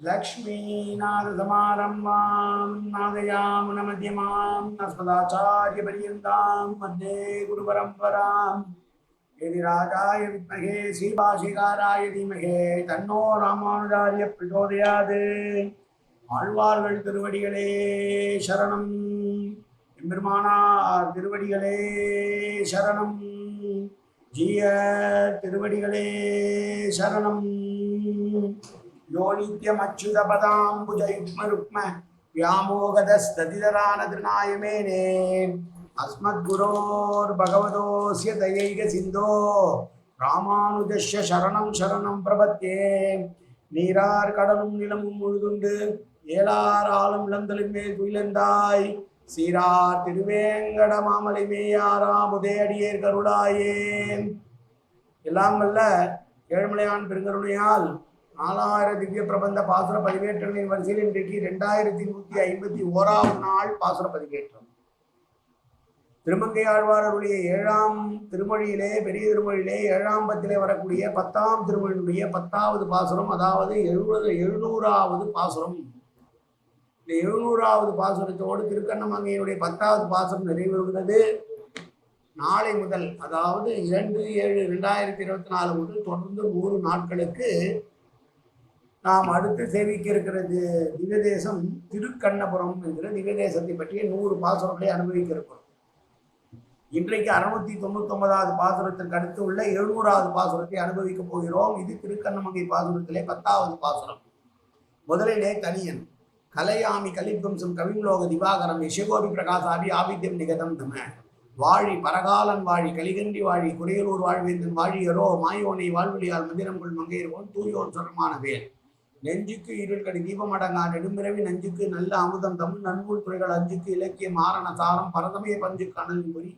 लक्ष्मीनाथसमारम्भां नादयामुनमध्यमां अस्मदाचार्यपर्यन्तां मध्ये गुरुपरम्पराम् यदि राजाय विद्महे श्रीभाषिकाराय धीमहे तन्नो ராமானுஜாரிய பிரச்சோதயாது ஆழ்வார்கள் திருவடிகளே சரணம் எம்பெருமானார் திருவடிகளே சரணம் ஜீய திருவடிகளே சரணம் யோ நித்யமச்சுதபதாம்புஜயுக்மருக்ம வியாமோகதஸ்ததிதரானதிருநாயமேனே. அஸ்மத்குரோர் பகவதோஸ்ய தயைக சிந்தோ ராமானுஜஸ்ய சரணம் சரணம் பிரபத்தே நீரார் கடலும் நிலமும் முழுதுண்டு ஏலார் ஆளும் இளந்தலும் மேல் குயிலென்றாய் சீரார் திருவேங்கட மாமலை மேயாரா முதேடியேர் கருளாயே. எல்லாம் வல்ல ஏழ்மலையான் பெருங்கருணையால் நாலாயிரம் திவ்ய பிரபந்த பாசுர பதிவேற்றங்களின் வரிசையில் இன்றைக்கு ரெண்டாயிரத்தி நூத்தி ஐம்பத்தி ஓராவது நாள் பாசுர பதிவேற்றம். திருமங்கையாழ்வாரருடைய ஏழாம் திருமொழியிலே பெரிய திருமொழியிலே ஏழாம் பத்திலே வரக்கூடிய பத்தாம் திருமொழியினுடைய பத்தாவது பாசுரம் அதாவது எழுபது எழுநூறாவது பாசுரம். இந்த எழுநூறாவது பாசுரத்தோடு திருக்கண்ணமங்கையினுடைய பத்தாவது பாசுரம் நிறைவேறுகிறது. நாளை முதல் அதாவது இரண்டு ஏழு ரெண்டாயிரத்தி இருபத்தி நாலு முதல் தொடர்ந்து நூறு நாட்களுக்கு நாம் அடுத்து சேவிக்க இருக்கிறது திவதேசம் திருக்கண்ணபுரம் என்கிற திவ்யதேசத்தை பற்றிய நூறு பாசுரங்களை அனுபவிக்க இருக்கிறோம் இன்றைக்கு அறுநூத்தி தொண்ணூத்தொன்பதாவது பாசுரத்திற்கு அடுத்து உள்ள எழுநூறாவது பாசுரத்தை அனுபவிக்க போகிறோம். இது திருக்கண்ணமங்கை பாசுரத்திலே பத்தாவது பாசுரம். முதலிலே தனியன் கலையாமி கலித்வம்சம் கவிம்லோக திவாகரம் யசகோபி பிரகாசாபி ஆபித்யம் நிகதம் தம. வாழி பரகாலன் வாழி கலிகண்டி வாழி குறையலூர் வாழ்வேந்தன் வாழியரோ மாயோனை வாழ்வழியால் மந்திரங்குள் மங்கையர்வோன் தூயோன் சொரமான வேல். நெஞ்சுக்கு இருள் கடி தீபமடங்கா நெடும்பிறவி நஞ்சுக்கு நல்ல அமுதம். தமிழ் நன்மூல் துறைகள் அஞ்சுக்கு இலக்கிய மாரண சாரம். பரதமய பஞ்சு கணல் பொறி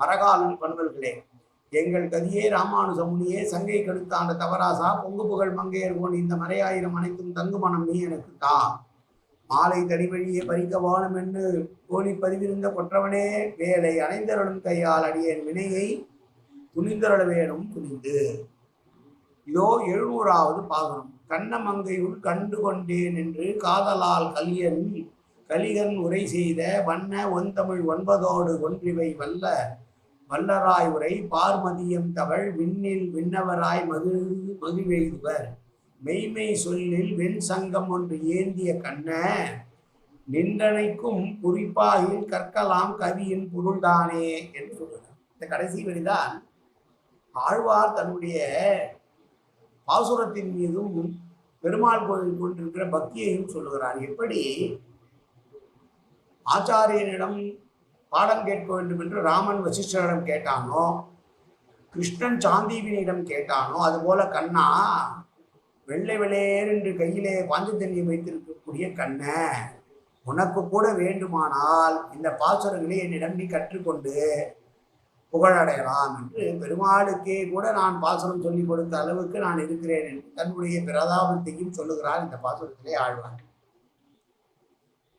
பரகாலில் பண்பல்களே. எங்கள் கதியே ராமானுஜமுனியே சங்கை கடுத்தாண்ட தவராசா பொங்கு புகழ் மங்கையர்கோன் இந்த மறையாயிரம் அனைத்தும் தங்கு மனம் நீ எனக்கு தா. மாலை தடிவழியே பறிக்க வானம் என்று கோழி பதிவிருந்த கொற்றவனே வேலை அணைந்தருளும் கையால் அடியேன் வினையை துணிந்தருள வேணும் துணிந்து. இதோ எழுநூறாவது பாகனம். கண்ணமங்கையுள் கண்டு கொண்டேன் என்று காதலால் கலியன் கலிகன் உரை செய்த வண்ண ஒன்தமிழ் ஒன்பதோடு ஒன்றிவை வல்ல வல்லராய் உரை பார்மதியம் தவள் விண்ணில் விண்ணவராய் மது மகிழ்வெய்துவர் மெய்மை சொல்லில் வெண் சங்கம் ஒன்று ஏந்திய கண்ண நின்றனைக்கும் குறிப்பாகில் கற்கலாம் கவியின் பொருள்தானே என்று சொல்கிறார் இந்த கடைசி வரிதான் ஆழ்வார் தன்னுடைய பாசுரத்தின் மீதும் பெருமாள் கோயில் கொண்டிருக்கிற பக்தியையும் சொல்லுகிறார். எப்படி? ஆச்சாரியனிடம் பாடம் கேட்க வேண்டும் என்று ராமன் வசிஷ்டரிடம் கேட்டானோ கிருஷ்ணன் சாந்தீபினியிடம் கேட்டானோ அதுபோல கண்ணா வெள்ளை வெளேர் என்று கையிலே பாஞ்சத்தண்ணியை வைத்திருக்கக்கூடிய கண்ண உனக்கு கூட வேண்டுமானால் இந்த பாசுரங்களை என்னிடம் நீ கற்றுக்கொண்டு புகழடையலாம் என்று. பெருமாளுக்கே கூட நான் பாசுரம் சொல்லிக் கொடுத்த அளவுக்கு நான் இருக்கிறேன் என்று தன்னுடைய பிரதாபத்தையும் சொல்லுகிறார் இந்த பாசுரத்திலே ஆழ்வார்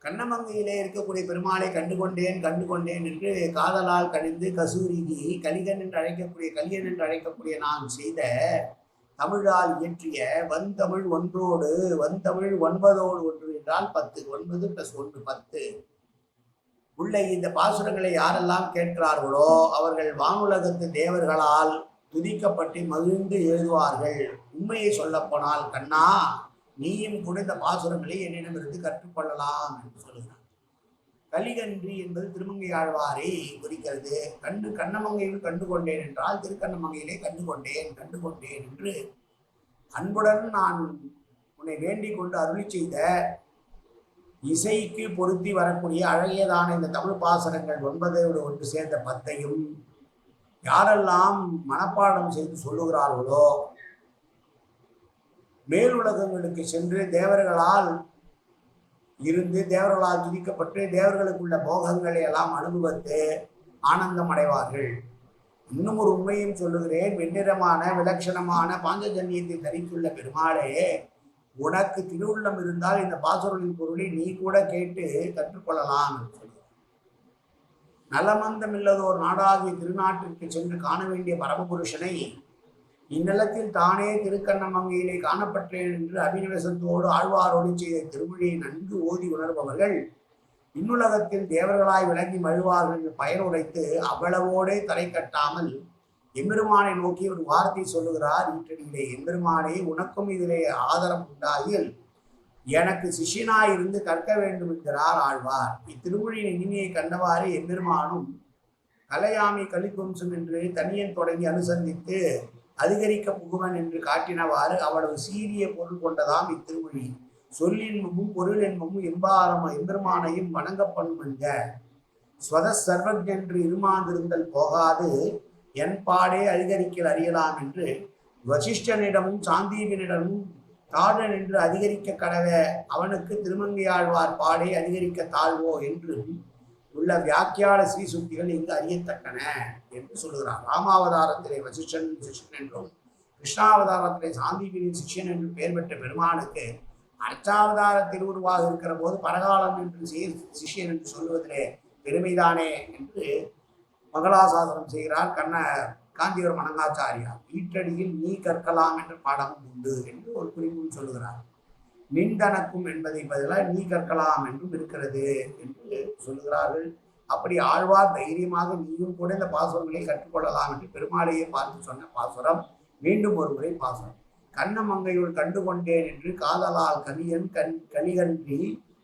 கண்ணமங்கையிலே இருக்கக்கூடிய பெருமாளை கண்டுகொண்டேன் கண்டுகொண்டேன் என்று காதலால் கணிந்து கசூரிகி கலிகன் என்று அழைக்கக்கூடிய கலியன் என்று அழைக்கக்கூடிய நான் செய்த தமிழால் இயற்றிய வந்தமிழ் ஒன்றோடு வந்தமிழ் ஒன்பதோடு ஒன்று என்றால் பத்து ஒன்பது பிளஸ் ஒன்று பத்து. உள்ள இந்த பாசுரங்களை யாரெல்லாம் கேட்கிறார்களோ அவர்கள் வானுலகத்து தேவர்களால் துதிக்கப்பட்டு மகிழ்ந்து எழுதுவார்கள். உண்மையை சொல்லப்போனால் கண்ணா நீயும் கூட இந்த பாசுரங்களை என்னிடமிருந்து கற்றுக்கொள்ளலாம் என்று சொல்கிறார். கலிகன்றி என்பது திருமங்கை ஆழ்வாரை குறிக்கிறது. கண்டு கண்ணமங்கையில் கண்டு கொண்டேன் என்றால் திருக்கண்ணமங்கையிலே கண்டு கொண்டேன் கண்டு கொண்டேன் என்று அன்புடன் நான் உன்னை வேண்டிக் கொண்டு அருளி செய்த இசைக்கு பொருத்தி வரக்கூடிய அழகியதான இந்த தமிழ் பாசனங்கள் ஒன்பதோடு ஒன்று சேர்ந்த பத்தையும் யாரெல்லாம் மனப்பாடம் செய்து சொல்லுகிறார்களோ மேலுலகங்களுக்கு சென்று தேவர்களால் இருந்து தேவர்களால் துதிக்கப்பட்டு தேவர்களுக்குள்ள போகங்களை எல்லாம் அனுபவித்து ஆனந்தம் அடைவார்கள் இன்னும் ஒரு உண்மையும் சொல்லுகிறேன். வெண்ணிறமான விலட்சணமான பாஞ்சஜன்யத்தை தரித்துள்ள பெருமாளே உனக்கு திருவுள்ளம் இருந்தால் இந்த பாசுரலின் பொருளை நீ கூட கேட்டு கற்றுக்கொள்ளலாம் என்று நலமந்தம் இல்லதோர் நாடாகிய திருநாட்டிற்கு சென்று காண வேண்டிய பரமபுருஷனை இந்நிலத்தில் தானே திருக்கண்ணமங்கையிலே காணப்பட்டேன் என்று அபிநவேசத்தோடு ஆழ்வாரோடு செய்த திருமொழியை நன்கு ஓதி உணர்பவர்கள் இன்னுலகத்தில் தேவர்களாய் விளங்கி மழுவார்கள் என்று பயன் உரைத்து அவ்வளவோடே தலை கட்டாமல் எம்பெருமானை நோக்கி ஒரு வார்த்தை சொல்லுகிறார் ஈட்டடியிலே எம்பெருமானே உனக்கும் இதிலே ஆதரம் உண்டாகில் எனக்கு சிஷ்யனாய் இருந்து கற்க வேண்டும் என்கிறார் ஆழ்வார். இத்திருமொழியின் இனிமையை கண்டவாறு எம்பெருமானும் கலையாமை கலிக்கும்சம் என்று தனியன் தொடங்கி அனுசந்தித்து அதிகரிக்க புகுவன் என்று காட்டினவாறு அவ்வளவு சீரிய பொருள் கொண்டதாம் இத்திருமொழி. சொல்லின்பமும் பொருள் என்பமும் எம்பாரம் எம்பெருமானையும் வணங்கப்படும் என்க ஸ்வத சர்வஜென்று இருமாந்திருந்தல் போகாது. என் பாடே அதிகரிக்கல் அறியலாம் என்று வசிஷ்டனிடமும் சாந்தீபனிடமும் தாழ என்று அதிகரிக்க கடவ அவனுக்கு திருமங்கையாழ்வார் பாடே அதிகரிக்க தாழ்வோ என்று உள்ள வியாக்கியால ஸ்ரீ சுக்திகள் இங்கு அறியத்தக்கன என்று சொல்லுகிறார். ராமாவதாரத்திலே வசிஷ்டன் சிஷ்யன் என்றும் கிருஷ்ணாவதாரத்திலே சாந்தீபினின் சிஷ்யன் என்று பெயர் பெற்ற பெருமானுக்கு அர்ச்சாவதார திருவுருவாக இருக்கிற போது பரகாலம் என்று சிஷ்யன் என்று சொல்லுவதிலே பெருமைதானே என்று மங்களாசாசனம் செய்கிறார் கண்ண காஞ்சிபுரம் மணங்காச்சாரியார் ஈற்றடியில் நீ கற்கலாம் என்ற பாடமும் உண்டு என்று ஒரு குறிப்பும் சொல்லுகிறார். மின்தனக்கும் என்பதை பதிலாக நீ கற்கலாம் என்றும் இருக்கிறது என்று சொல்லுகிறார்கள். அப்படி ஆழ்வார் தைரியமாக நீயும் கூட இந்த பாசுரங்களை கற்றுக்கொள்ளலாம் என்று பெருமாளையே பார்த்து சொன்ன பாசுரம் மீண்டும் ஒரு முறை பாசுரம். கண்ணமங்கையுள் கண்டு கொண்டேன் என்று காதலால் கலியன் கண் கலிகன்றி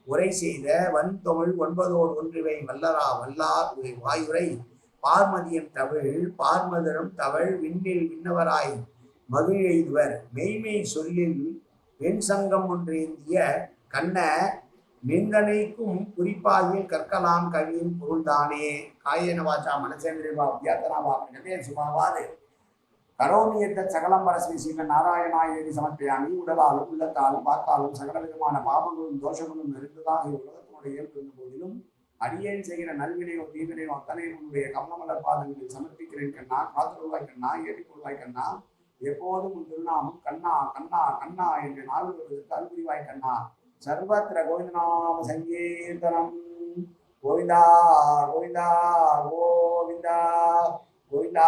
உரை செய்த வன் தமிழ் ஒன்பதோடு ஒன்றிவை வல்லரா வல்லார் உரை வாயுரை பார்மதியம் தவிழ் பார்மதரும் தவழ் விண்ணில் விண்ணவராய் மகிழெய்துவர் மெய்மை சொல்லில் வெண் சங்கம் ஒன்றேந்திய கண்ண நிந்தனைக்கும் குறிப்பாகிய கற்கலாம் கவியின் பொருள்தானே. காயன வாச்சா மனசேந்திரவா வியாத்தனாவா பிரகதே சுபாவாது. கரோமியத்த சகலம் பரஸ்மை சீல சமர்ப்பியாமி உடலாலும் உள்ளத்தாலும் பார்த்தாலும் சகல விதமான பாவங்களும் தோஷங்களும் இருந்ததாக உலகத்தினுடைய இயல்பு போதிலும் அடியேன் செய்கிற நல்வினையோ தீவினையோ அத்தனை உன்னுடைய கமலமலர் பாதங்களில் சமர்ப்பிக்கிறேன் கண்ணா காத்துருவாய் கண்ணா ஏற்றிக்கொள்வாய் கண்ணா எப்போதும் உன் திருநாமம் கண்ணா கண்ணா கண்ணா என்று நாள் வருவதற்கு அன்புரிவாய் கண்ணா. சர்வத்திர கோவிந்தநாம சங்கீர்த்தனம். கோவிந்தா கோவிந்தா கோவிந்தா கோவிந்தா கோவிந்தா.